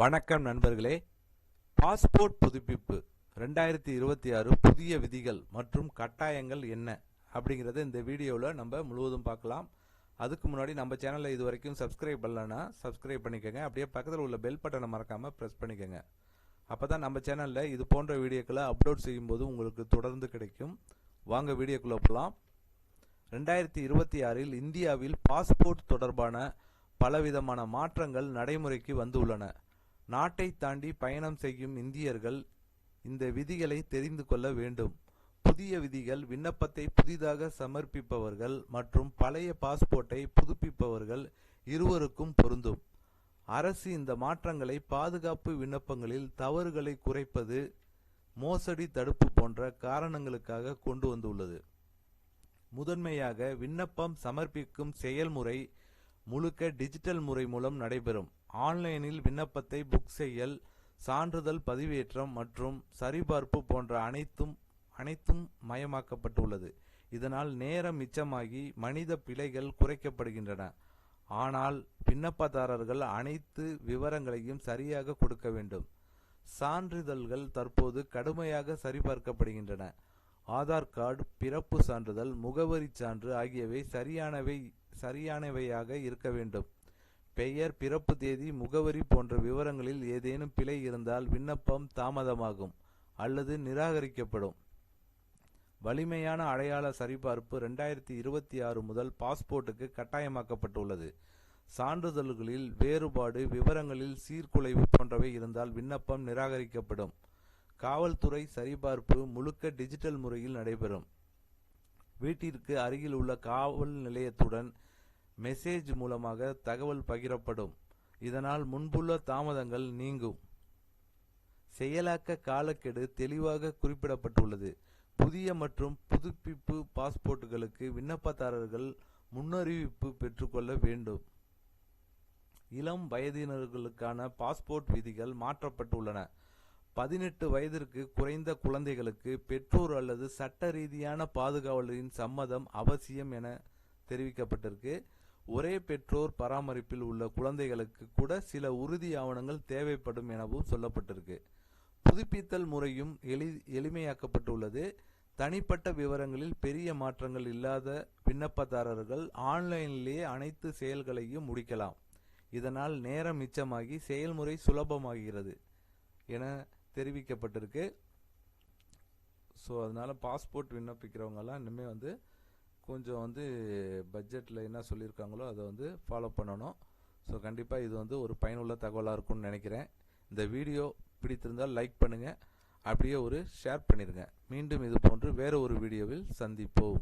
வணக்கம் நண்பர்களே. பாஸ்போர்ட் புதுப்பிப்பு ரெண்டாயிரத்தி இருபத்தி ஆறு புதிய விதிகள் மற்றும் கட்டாயங்கள் என்ன அப்படிங்கிறத இந்த வீடியோவில் நம்ம முழுவதும் பார்க்கலாம். அதுக்கு முன்னாடி நம்ம சேனலில் இது வரைக்கும் சப்ஸ்கிரைப் பண்ணலன்னா சப்ஸ்கிரைப் பண்ணிக்கோங்க. அப்படியே பக்கத்தில் உள்ள பெல் பட்டனை மறக்காமல் ப்ரெஸ் பண்ணிக்கோங்க. அப்போ தான் நம்ம சேனலில் இது போன்ற வீடியோக்களை அப்லோட் செய்யும்போது உங்களுக்கு தொடர்ந்து கிடைக்கும். வாங்க வீடியோக்குள்ளே போகலாம் ரெண்டாயிரத்தி இருபத்தி ஆறில் இந்தியாவில் பாஸ்போர்ட் தொடர்பான பலவிதமான மாற்றங்கள் நடைமுறைக்கு வந்துள்ளன நாட்டை தாண்டி பயணம் செய்யும் இந்தியர்கள் இந்த விதிகளை தெரிந்து கொள்ள வேண்டும். புதிய விதிகள் விண்ணப்பத்தை புதிதாக சமர்ப்பிப்பவர்கள் மற்றும் பழைய பாஸ்போர்ட்டை புதுப்பிப்பவர்கள் இருவருக்கும் பொருந்தும். அரசு இந்த மாற்றங்களை பாதுகாப்பு விண்ணப்பங்களில் தவறுகளை குறைப்பது மோசடி தடுப்பு போன்ற காரணங்களுக்காக கொண்டு வந்துள்ளது. முதன்மையாக விண்ணப்பம் சமர்ப்பிக்கும் செயல்முறை முழுக்க டிஜிட்டல் முறை மூலம் நடைபெறும். ஆன்லைனில் விண்ணப்பத்தை புக் செய்யல் சான்றிதழ் பதிவேற்றம் மற்றும் சரிபார்ப்பு போன்ற அனைத்தும் அனைத்தும் மயமாக்கப்பட்டுள்ளது. இதனால் நேரம் மிச்சமாகி மனித பிழைகள் குறைக்கப்படுகின்றன. ஆனால் விண்ணப்பதாரர்கள் அனைத்து விவரங்களையும் சரியாக கொடுக்க வேண்டும். சான்றிதழ்கள் தற்போது கடுமையாக சரிபார்க்கப்படுகின்றன. ஆதார் கார்டு பிறப்பு சான்றிதழ் முகவரி சான்று ஆகியவை சரியானவை சரியானவையாக இருக்க வேண்டும். பெயர் பிறப்பு தேதி முகவரி போன்ற விவரங்களில் ஏதேனும் பிழை இருந்தால் விண்ணப்பம் தாமதமாகும் அல்லது நிராகரிக்கப்படும். வலிமையான அடையாள சரிபார்ப்பு ரெண்டாயிரத்தி இருபத்தி ஆறு முதல் பாஸ்போர்ட்டுக்கு கட்டாயமாக்கப்பட்டுள்ளது. சான்றிதழ்களில் வேறுபாடு விவரங்களில் சீர்குலைவு போன்றவை இருந்தால் விண்ணப்பம் நிராகரிக்கப்படும். காவல்துறை சரிபார்ப்பு முழுக்க டிஜிட்டல் முறையில் நடைபெறும். வீட்டிற்கு அருகில் உள்ள காவல் நிலையத்துடன் மெசேஜ் மூலமாக தகவல் பகிரப்படும். இதனால் முன்புள்ள தாமதங்கள் நீங்கும். செயலாக்க காலக்கெடு தெளிவாக குறிப்பிடப்பட்டுள்ளது. புதிய மற்றும் புதுப்பிப்பு பாஸ்போர்ட்டுகளுக்கு விண்ணப்பதாரர்கள் முன்னறிவிப்பு பெற்றுக்கொள்ள வேண்டும். இளம் வயதினர்களுக்கான பாஸ்போர்ட் விதிகள் மாற்றப்பட்டுள்ளன. பதினெட்டு வயதிற்கு குறைந்த குழந்தைகளுக்கு பெற்றோர் அல்லது சட்ட ரீதியான பாதுகாவலரின் சம்மதம் அவசியம் என தெரிவிக்கப்பட்டிருக்கு. ஒரே பெற்றோர் பராமரிப்பில் உள்ள குழந்தைகளுக்கு கூட சில உறுதி ஆவணங்கள் தேவைப்படும் எனவும் சொல்லப்பட்டிருக்கு. புதுப்பித்தல் முறையும் எளி எளிமையாக்கப்பட்டுள்ளது. தனிப்பட்ட விவரங்களில் பெரிய மாற்றங்கள் இல்லாத விண்ணப்பதாரர்கள் ஆன்லைனிலேயே அனைத்து செயல்களையும் முடிக்கலாம். இதனால் நேரம் மிச்சமாகி செயல்முறை சுலபமாகிறது என தெரிவிக்கப்பட்டிருக்கு. ஸோ அதனால் பாஸ்போர்ட் விண்ணப்பிக்கிறவங்கெல்லாம் இனிமேல் வந்து கொஞ்சம் வந்து பட்ஜெட்டில் என்ன சொல்லியிருக்காங்களோ அதை வந்து ஃபாலோ பண்ணணும். ஸோ கண்டிப்பாக இது வந்து ஒரு பயனுள்ள தகவலாக இருக்கும்னு நினைக்கிறேன். இந்த வீடியோ பிடித்திருந்தால் லைக் பண்ணுங்கள் அப்படியே ஒரு ஷேர் பண்ணிடுங்க மீண்டும் இது போன்று வேறு ஒரு வீடியோவில் சந்திப்போம்.